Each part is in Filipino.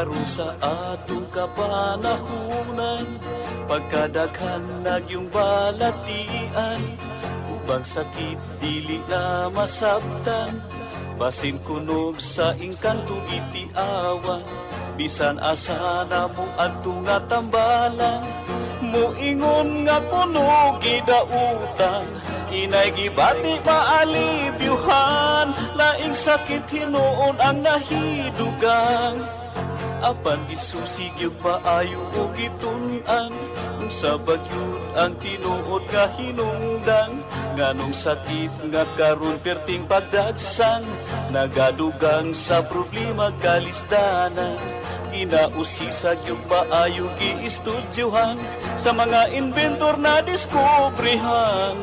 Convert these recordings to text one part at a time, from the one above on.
karon sa atong kapanahunan. Pagkadaghan nagyong balatian ubang sakit dili na masabtan. Basin kunog sa ingkantong itiawan bisan asa na mo adto nga tambalan Muingon nga kuno gidautan Inay gibati maalibyuhan Laing sakit hinuon ang nahidugang Apan isusig yung paayo o gitunan sa bagyod ang tinuod nga hinungdan. Nganong sakit nga karon perting pagdagsang Nagadugang sa problema kalisdanan Ginausisag yung paayong giistudyohan Sa mga inventor na diskubrihan.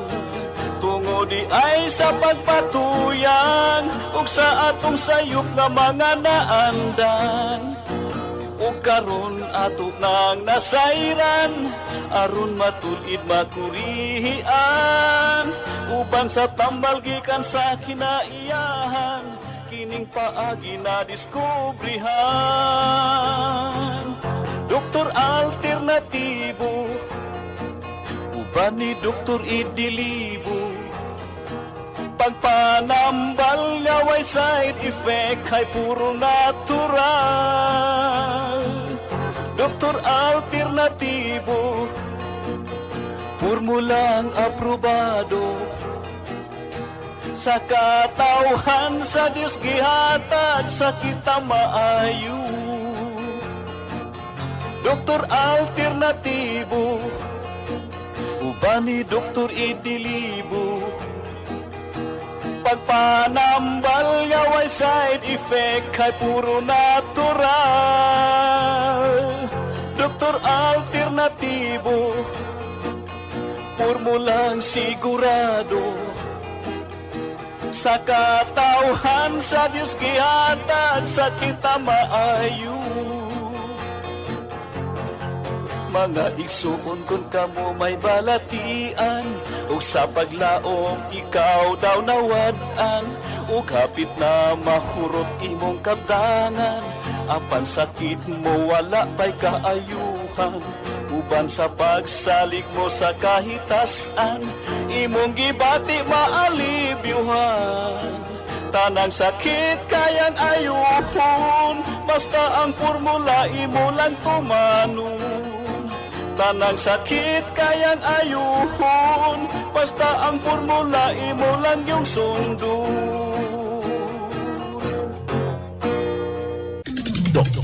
Tungo di ay sa pagpatuyan Ug sa atong sayop nga mga naandan Ug karon ato nang nasayran Aron matulid makurihian Ubang sa tambal gikan sa kinaiyahan Kining paagi na diskubrihan. Doktor Alternatibo Uban ni Doktor Idilibo Pagpanambal niya way side effect Ay puro natural. Doktor Alternatibo Formulang aprobado. Sa katauhan sa Diyos gihatag sa kita maayo. Doktor Alternatibo Uban ni Doktor Idilibo Pagpanambal nga way side effect Kay puro natural. Doktor Alternatibo. Formulang sigurado. Sa katauhan sa Diyos gihatag sa kita maayo mga igsuon kun kamo may balatian. Ug sa paglaom ikaw daw nawad-an. Ug hapit na mahurot imong kabdangan apan sakit mo wala pay kaayuhan. Uban sa pagsalig mo sa kahitasan imong gibati maalibyuhan Tanang sakit kayang ayuhon Basta ang formula imo lang tumanon Tanang sakit kayang ayuhon. Basta ang formula imo lang yung sundon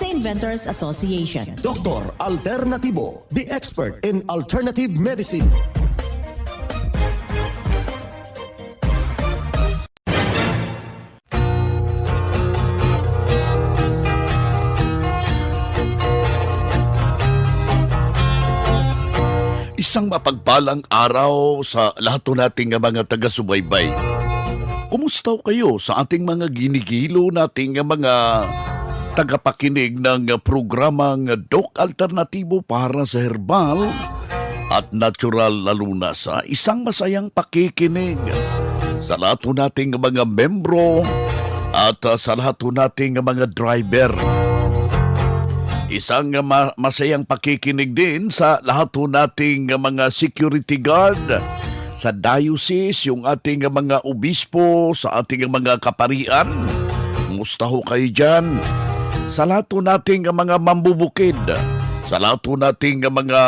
the Inventors Association. Dr. Alternativo, the expert in alternative medicine. Isang mapagpalang araw sa lahat nating mga taga-subaybay. Kumusta kayo sa ating mga ginigilo nating mga tagapakinig ng programang Doc Alternatibo para sa herbal at natural lalo na sa isang masayang pakikinig sa lahat nating mga membro at uh, sa lahat nating mga driver. Isang ma- masayang pakikinig din sa lahat nating mga security guard sa diocese, yung ating mga obispo, sa ating mga kaparian. Musta ho kayo dyan? Sa lahat nating mga mambubukid, sa lahat nating mga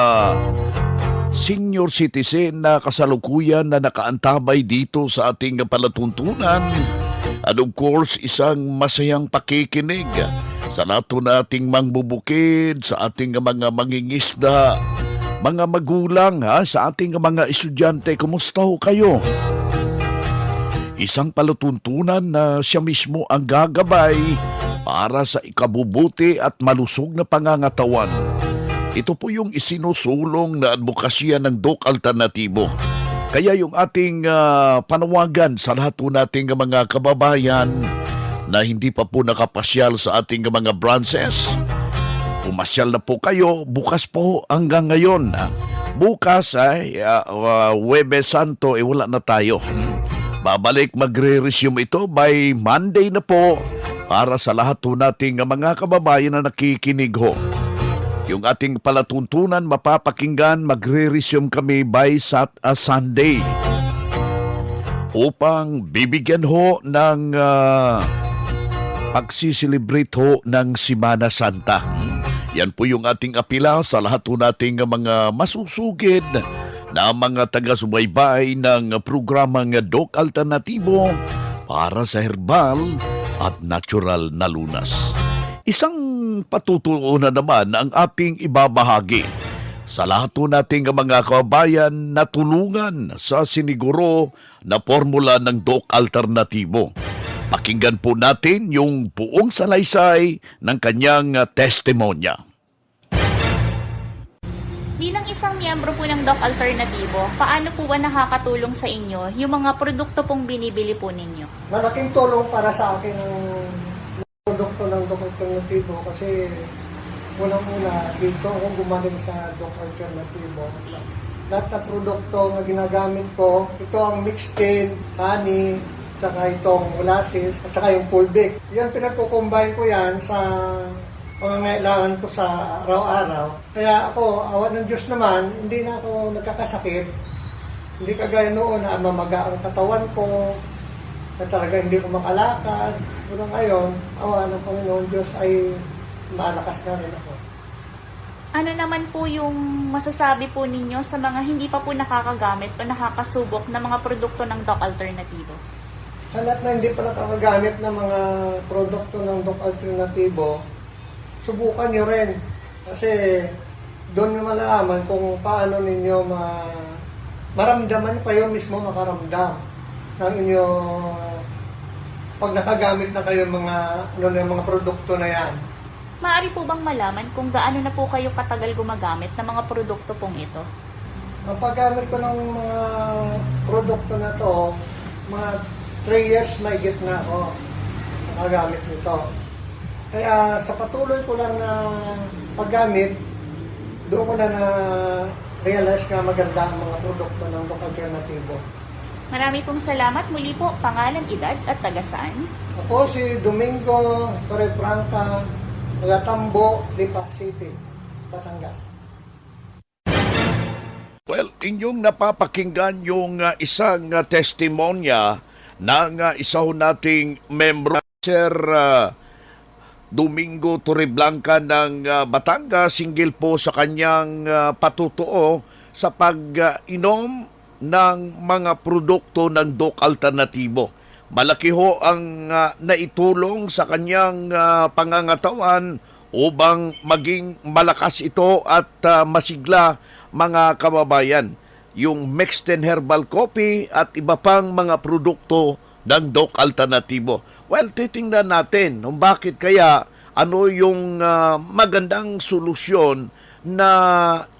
senior citizen na kasalukuyan na nakaantabay dito sa ating palatuntunan. At of course, isang masayang pakikinig sa lahat nating mangbubukid, sa ating mga mangingisda, mga magulang ha, sa ating mga estudyante. Kumusta ho kayo? Isang palatuntunan na siya mismo ang gagabay para sa ikabubuti at malusog na pangangatawan. Ito po yung isinusulong na advokasya ng DOC Alternatibo. Kaya yung ating ah, panawagan sa lahat po nating mga kababayan na hindi pa po nakapasyal sa ating mga branches, pumasyal na po kayo bukas po hanggang ngayon. ah. Bukas ay uh, Webes Santo eh wala na tayo. Babalik magre-resume ito by Monday na po para sa lahat po nating mga kababayan na nakikinig ho. Yung ating palatuntunan mapapakinggan magre-resume kami by Sat uh, Sunday upang bibigyan ho ng ah, pagsiselebrate ho ng Simana Santa. Yan po yung ating apila sa lahat po nating mga masusugid na mga taga-subaybay ng programang Doc Alternatibo para sa herbal at natural na lunas. Isang patutuunan naman ang ating ibabahagi sa lahat nating mga kababayan na tulungan sa siniguro na formula ng Doc Alternatibo. Pakinggan po natin yung buong salaysay ng kanyang testimonya. Bilang isang miyembro po ng Doc Alternatibo, paano po ba nakakatulong sa inyo yung mga produkto pong binibili po ninyo? malaking tulong para sa akin ang produkto ng Doc Alternativo kasi unang-una dito ako gumaling sa Doc Alternativo. Lahat ng produkto na ginagamit ko, ito ang mixed tin, honey, tsaka itong molasses, at saka yung pulbic. Yan pinagkukumbine ko yan sa pangangailangan ko sa araw-araw. Kaya ako, awa ng Diyos naman, hindi na ako nagkakasakit. Hindi kagaya noon na mamaga ang katawan ko, na talaga hindi ko makalakad. Pero ngayon, awa ng Panginoon Diyos ay malakas na rin ako. Ano naman po yung masasabi po ninyo sa mga hindi pa po nakakagamit o nakakasubok na mga produkto ng Doc Alternativo? Sa lahat na hindi pa nakakagamit ng mga produkto ng Doc Alternativo, subukan nyo rin. Kasi doon nyo malalaman kung paano ninyo ma maramdaman kayo mismo makaramdam ng inyo pag nakagamit na kayo mga ano na mga produkto na yan. Maaari po bang malaman kung gaano na po kayo katagal gumagamit ng mga produkto pong ito? Ang paggamit ko ng mga produkto na to, mga 3 years may na ako nakagamit nito. Kaya sa patuloy ko lang na paggamit, doon ko na na realize na maganda ang mga produkto ng Doc Alternativo. Marami pong salamat muli po, pangalan, edad at tagasaan. Ako si Domingo Torrefranca, taga Tambo, Lipas City, Batangas. Well, inyong napapakinggan yung uh, isang uh, testimonya ng uh, isa ho nating membro, Sir uh, Domingo Torreblanca ng uh, Batangas, single po sa kanyang uh, patutuo sa pag-inom ng mga produkto ng Doc Alternatibo. Malaki ho ang uh, naitulong sa kanyang pangangatawan upang maging malakas ito at masigla mga kababayan. Yung and herbal coffee at iba pang mga produkto ng Doc Alternatibo. Well, titingnan natin kung bakit kaya ano yung ah, magandang solusyon na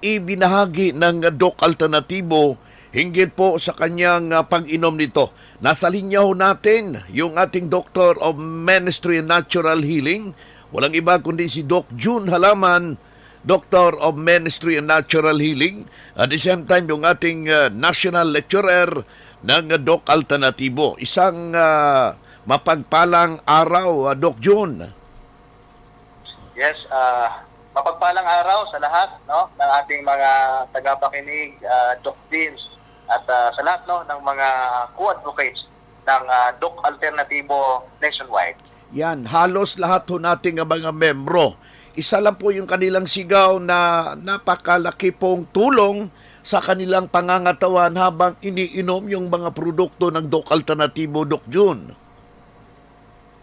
ibinahagi ng Doc Alternatibo hinggil po sa kanyang ah, pag-inom nito. Nasa linya ho natin yung ating Doctor of Ministry and Natural Healing. Walang iba kundi si Doc June Halaman, Doctor of Ministry and Natural Healing. At the same time, yung ating ah, National Lecturer ng ah, Doc Alternatibo. Isang ah, mapagpalang araw, ah, Doc June. Yes, ah mapagpalang araw sa lahat no ng ating mga tagapakinig, uh, Doc Deans at ah, sa lahat no ng mga co-advocates ng ah, Doc Alternatibo nationwide. Yan, halos lahat ho nating mga membro. Isa lang po yung kanilang sigaw na napakalaki pong tulong sa kanilang pangangatawan habang iniinom yung mga produkto ng Doc Alternatibo Doc June.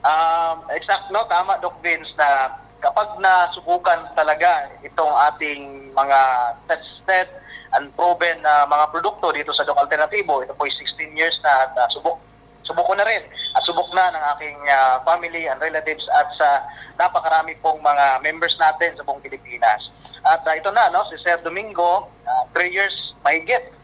Um, exact no, tama Doc Vince na kapag nasubukan talaga itong ating mga tested and proven na mga produkto dito sa Doc Alternativo, ito po 16 years na at uh, subok subok ko na rin. At subok na ng aking uh, family and relatives at sa napakarami pong mga members natin sa buong Pilipinas. At uh, ito na, no, si Sir Domingo, 3 years mahigit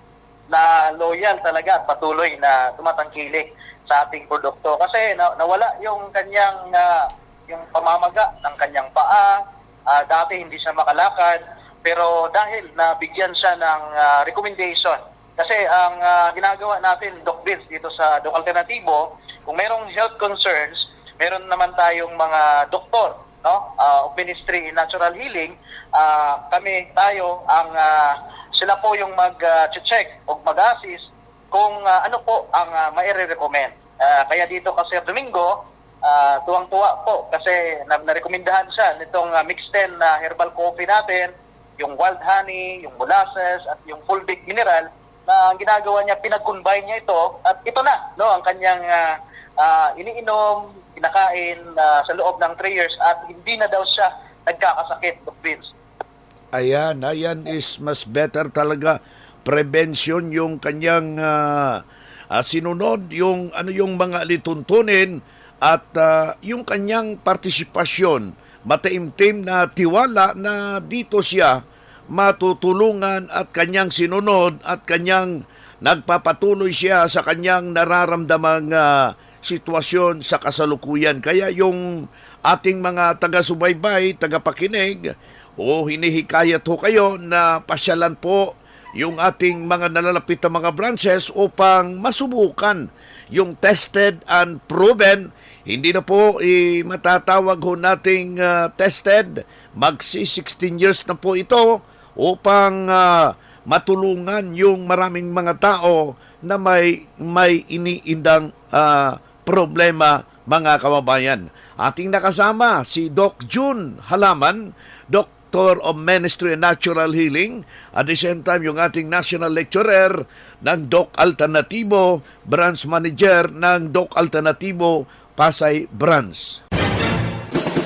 na loyal talaga at patuloy na tumatangkilik sa ating produkto. Kasi na, nawala yung kanyang ah, yung pamamaga ng kanyang paa. Ah, dati hindi siya makalakad. Pero dahil nabigyan siya ng ah, recommendation kasi ang ah, ginagawa natin Doc dito sa Doc Alternativo kung merong health concerns meron naman tayong mga doktor no? Ah, of Ministry in Natural Healing ah, kami tayo ang ah, sila po yung mag-check o mag-assist kung ah, ano po ang uh, maire-recommend. Ah, kaya dito kasi Domingo, ah, tuwang-tuwa po kasi na- narekomendahan siya nitong uh, mixed 10 na herbal coffee natin, yung wild honey, yung molasses at yung full big mineral na ang ginagawa niya pinag-combine niya ito at ito na no ang kanyang ah, ah, iniinom, kinakain ah, sa loob ng 3 years at hindi na daw siya nagkakasakit, Dr. Vince. Ayan, ayan is mas better talaga prevention yung kanyang ah, ah, sinunod, yung ano yung mga lituntunin at ah, yung kanyang partisipasyon, mataimtim na tiwala na dito siya matutulungan at kanyang sinunod at kanyang nagpapatuloy siya sa kanyang nararamdamang ah, sitwasyon sa kasalukuyan. Kaya yung ating mga taga-subaybay, taga-pakinig, o hinihikayat ho kayo na pasyalan po yung ating mga nalalapit na mga branches upang masubukan yung tested and proven. Hindi na po eh, matatawag ho nating ah, tested. Magsi 16 years na po ito upang ah, matulungan yung maraming mga tao na may may iniindang ah, problema mga kababayan. Ating nakasama si Doc June Halaman, Doctor of Ministry and Natural Healing, at the same time yung ating National Lecturer ng Doc Alternativo, Branch Manager ng Doc Alternativo Pasay Branch.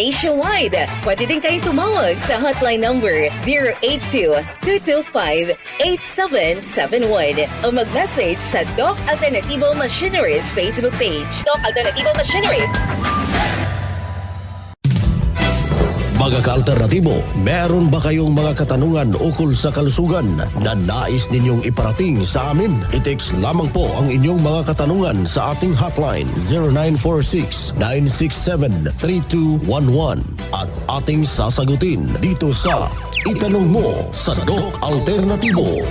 nationwide. Pwede din kayo tumawag sa hotline number 082-225-8771 o mag-message sa Doc Alternativo Machineries Facebook page. Doc Alternativo Machineries. Mga ka-alternatibo, meron ba kayong mga katanungan ukol sa kalusugan na nais ninyong iparating sa amin? I-text lamang po ang inyong mga katanungan sa ating hotline 0946-967-3211 at ating sasagutin dito sa Itanong Mo sa Doc Alternatibo.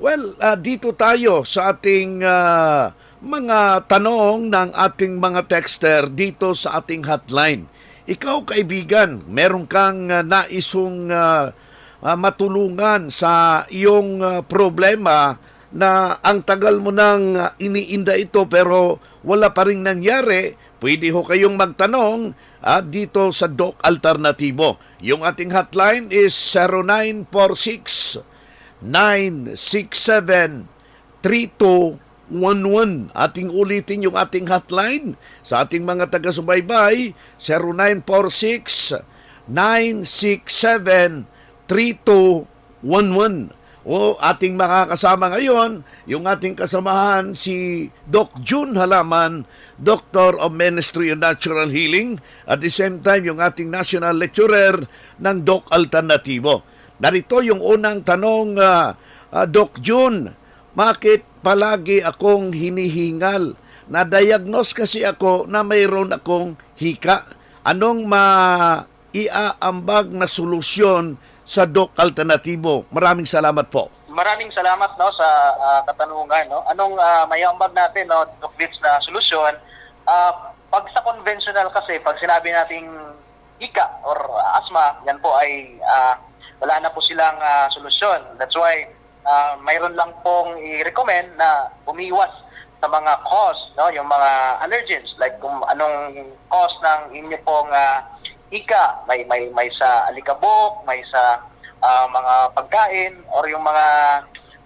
Well, ah, dito tayo sa ating ah, mga tanong ng ating mga texter dito sa ating hotline. Ikaw kaibigan, meron kang ah, naisong ah, ah, matulungan sa iyong ah, problema na ang tagal mo nang ah, iniinda ito pero wala pa rin nangyari pwede ho kayong magtanong ah, dito sa Doc Alternatibo. Yung ating hotline is 0946 967 3211. Ating ulitin yung ating hotline sa ating mga taga-subaybay 0946 967 3211. O ating makakasama ngayon, yung ating kasamahan si Doc June Halaman, Doctor of Ministry of Natural Healing, at the same time yung ating national lecturer ng Doc Alternativo. Narito yung unang tanong, ah, ah, Doc June, bakit palagi akong hinihingal? Na-diagnose kasi ako na mayroon akong hika. Anong maiaambag na solusyon sa Doc Alternativo? Maraming salamat po. Maraming salamat no sa ah, katanungan no. Anong uh, mayambag natin no Doc Vince, na solusyon? Ah, pag sa conventional kasi pag sinabi nating hika or asthma, yan po ay ah, wala na po silang ah, solusyon. That's why ah, mayroon lang pong i-recommend na umiwas sa mga cause, no, yung mga allergens like kung anong cause ng inyo pong ah, hika, may may may sa alikabok, may sa ah, mga pagkain or yung mga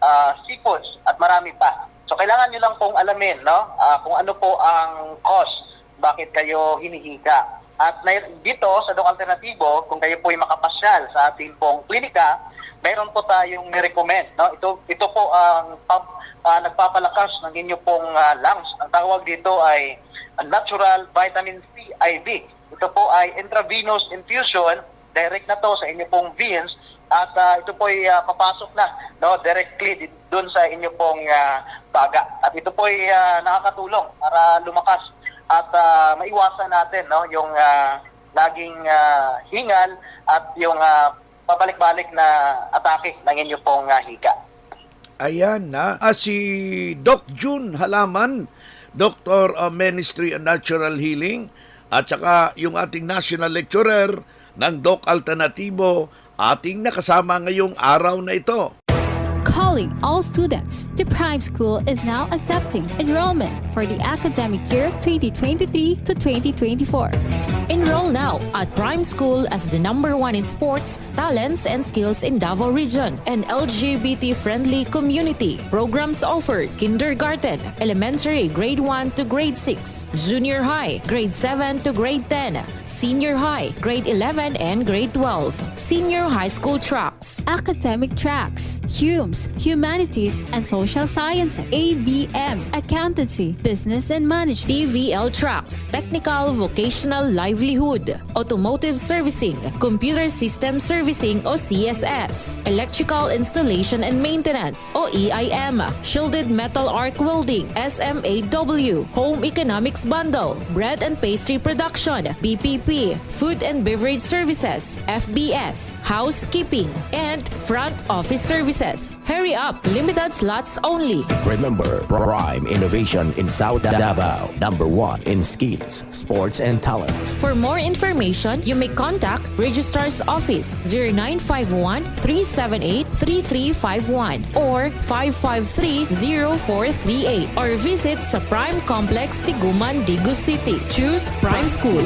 ah, seafoods at marami pa. So kailangan niyo lang pong alamin no ah, kung ano po ang cause bakit kayo hinihika. At dito sa Doc Alternatibo, kung kayo po ay makapasyal sa ating pong klinika, meron po tayong ni-recommend. No? Ito, ito po ang pam- ah, nagpapalakas ng inyo pong ah, lungs. Ang tawag dito ay natural vitamin C IV. Ito po ay intravenous infusion, direct na to sa inyo pong veins at ah, ito po ay ah, papasok na no directly di- doon sa inyo pong ah, baga. At ito po ay ah, nakakatulong para lumakas at ah, maiwasan natin no yung ah, laging ah, hingal at yung ah, pabalik-balik na atake ng inyo pong ah, hika. Ayan na. Ah, si Doc June Halaman, Doctor of Ministry of Natural Healing, at saka yung ating national lecturer ng Doc Alternativo, ating nakasama ngayong araw na ito. Calling all students, the Prime School is now accepting enrollment for the academic year 2023 to 2024. Enroll now at Prime School as the number one in sports, talents, and skills in Davao Region. An LGBT-friendly community. Programs offered kindergarten, elementary grade 1 to grade 6, junior high grade 7 to grade 10, senior high grade 11 and grade 12, senior high school tracks. Academic tracks, HUMS, Humanities and Social Sciences, ABM, Accountancy, Business and Management, TVL tracks, technical vocational livelihood, automotive servicing, computer system servicing o CSS, electrical installation and maintenance o EIM, shielded metal arc welding, SMAW, home economics bundle, bread and pastry production, BPP, food and beverage services, FBS, housekeeping, and front office services. Hurry up, limited slots only. Remember, Prime Innovation in South Davao. Number one in skills, sports, and talent. For more information, you may contact Registrar's Office 0951 378 3351 or 553-0438 or visit sa Prime Complex Tiguman, Digu City. Choose Prime School.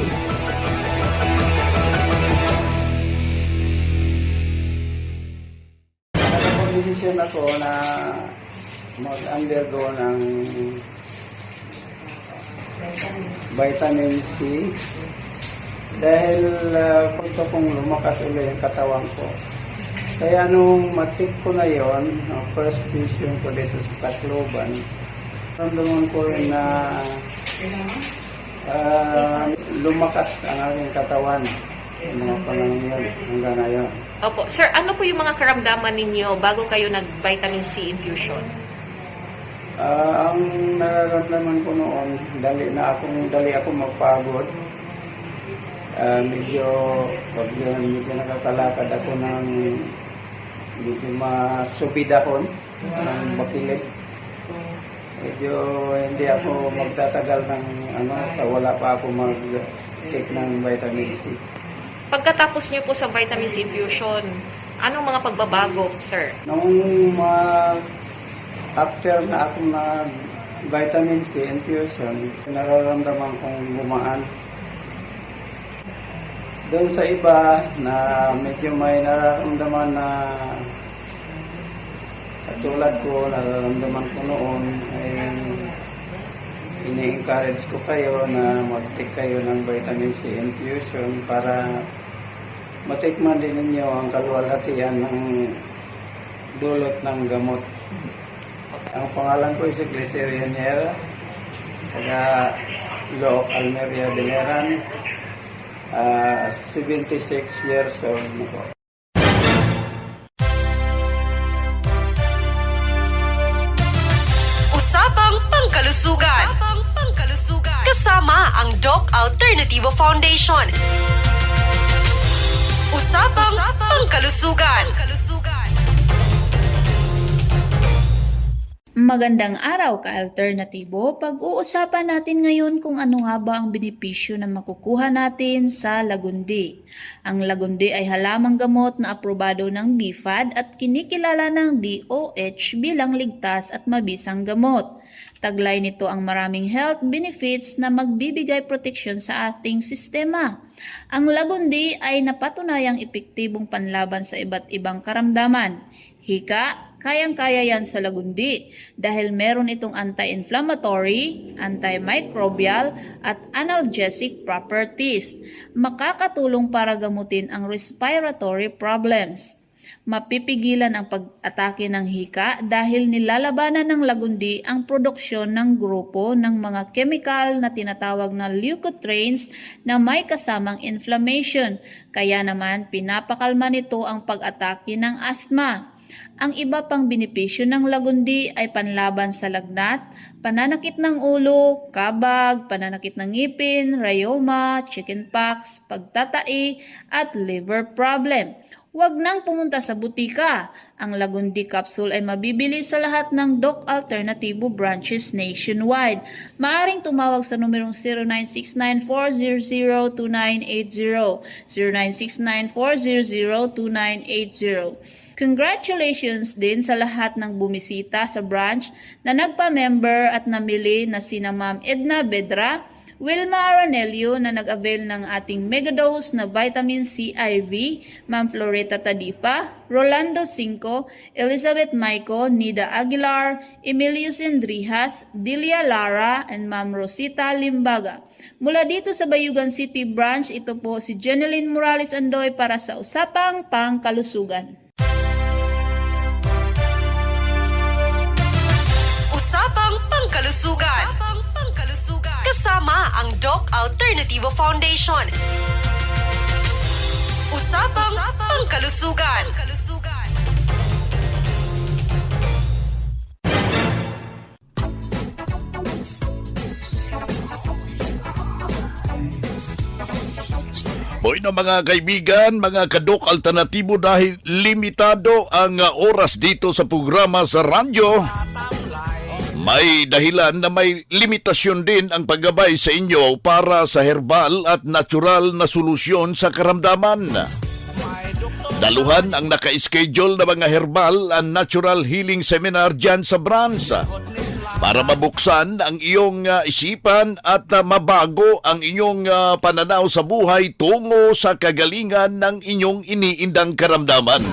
Mag-undergo ng vitamin C dahil uh, gusto kong lumakas ulit yung katawan ko. Kaya nung matik ko na yon, uh, first decision ko dito sa Tacloban, ramdaman ko rin na uh, lumakas ang aking katawan yung mga panahon yun hanggang ngayon. Opo. Sir, ano po yung mga karamdaman ninyo bago kayo nag-vitamin C infusion? Ah, ang nararamdaman ko noon, dali na akong dali ako magpagod. Ah, medyo pag yun, medyo nakakalakad ako ng medyo masupid ako ng bakilid. Medyo hindi ako magtatagal ng ano, sa wala pa ako mag-take ng vitamin C. Pagkatapos niyo po sa vitamin C infusion, anong mga pagbabago, sir? Nung mag after na ako nag vitamin C infusion, nararamdaman kong gumaan. Doon sa iba na medyo may nararamdaman na katulad ko, nararamdaman ko noon, ay ini-encourage ko kayo na mag-take kayo ng vitamin C infusion para matikman din ninyo ang kaluwalhatian ng dulot ng gamot. Ang pangalan ko si Glyceria Niera, taga Looc Almeria Beneran, ah, 76 years old na po. Usapang Pangkalusugan. Pangkalusugan. Kasama ang Doc Alternativo Foundation. Usapang, Pangkalusugan. Pangkalusugan. Magandang araw ka-alternatibo. Pag-uusapan natin ngayon kung ano nga ba ang benepisyo na makukuha natin sa lagundi. Ang lagundi ay halamang gamot na aprobado ng BFAD at kinikilala ng DOH bilang ligtas at mabisang gamot. Taglay nito ang maraming health benefits na magbibigay proteksyon sa ating sistema. Ang lagundi ay napatunayang epektibong panlaban sa iba't ibang karamdaman. Hika, kayang-kaya yan sa lagundi dahil meron itong anti-inflammatory, antimicrobial at analgesic properties. Makakatulong para gamutin ang respiratory problems. Mapipigilan ang pag-atake ng hika dahil nilalabanan ng lagundi ang produksyon ng grupo ng mga chemical na tinatawag na leukotrienes na may kasamang inflammation. Kaya naman pinapakalma nito ang pag-atake ng asthma. Ang iba pang benepisyo ng lagundi ay panlaban sa lagnat, pananakit ng ulo, kabag, pananakit ng ngipin, rayoma, chickenpox, pagtatai, at liver problem. Huwag nang pumunta sa butika. Ang Lagundi capsule ay mabibili sa lahat ng Doc Alternativo branches nationwide. Maaring tumawag sa numerong 0969-400-2980, 0969-400-2980. Congratulations din sa lahat ng bumisita sa branch na nagpa-member at namili na sina Ma'am Edna Bedra, Wilma Aranelio na nag-avail ng ating megadose na vitamin C IV, Ma'am Floreta Tadifa, Rolando Cinco, Elizabeth Maico, Nida Aguilar, Emilio Sendrijas, Delia Lara, and Ma'am Rosita Limbaga. Mula dito sa Bayugan City Branch, ito po si Jeneline Morales Andoy para sa Usapang Pangkalusugan. Pangkalusugan. Usapang Pangkalusugan. Kasama ang Doc Alternativo Foundation. Usapang, Pangkalusugan. Pangkalusugan. Boy na mga kaibigan, mga kadok alternatibo dahil limitado ang uh, oras dito sa programa sa radyo. May dahilan na may limitasyon din ang paggabay sa inyo para sa herbal at natural na solusyon sa karamdaman. Daluhan ang naka-schedule na mga herbal and natural healing seminar dyan sa branch para mabuksan ang iyong uh, isipan at uh, mabago ang inyong uh, pananaw sa buhay tungo sa kagalingan ng inyong iniindang karamdaman.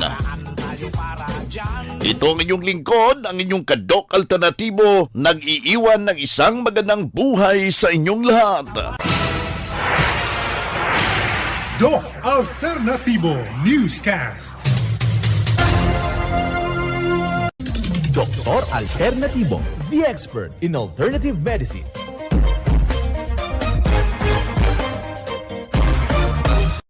Ito ang inyong lingkod, ang inyong kadok alternatibo, nag-iiwan ng isang magandang buhay sa inyong lahat. Doc Alternativo Newscast. Doktor Alternativo, the expert in alternative medicine.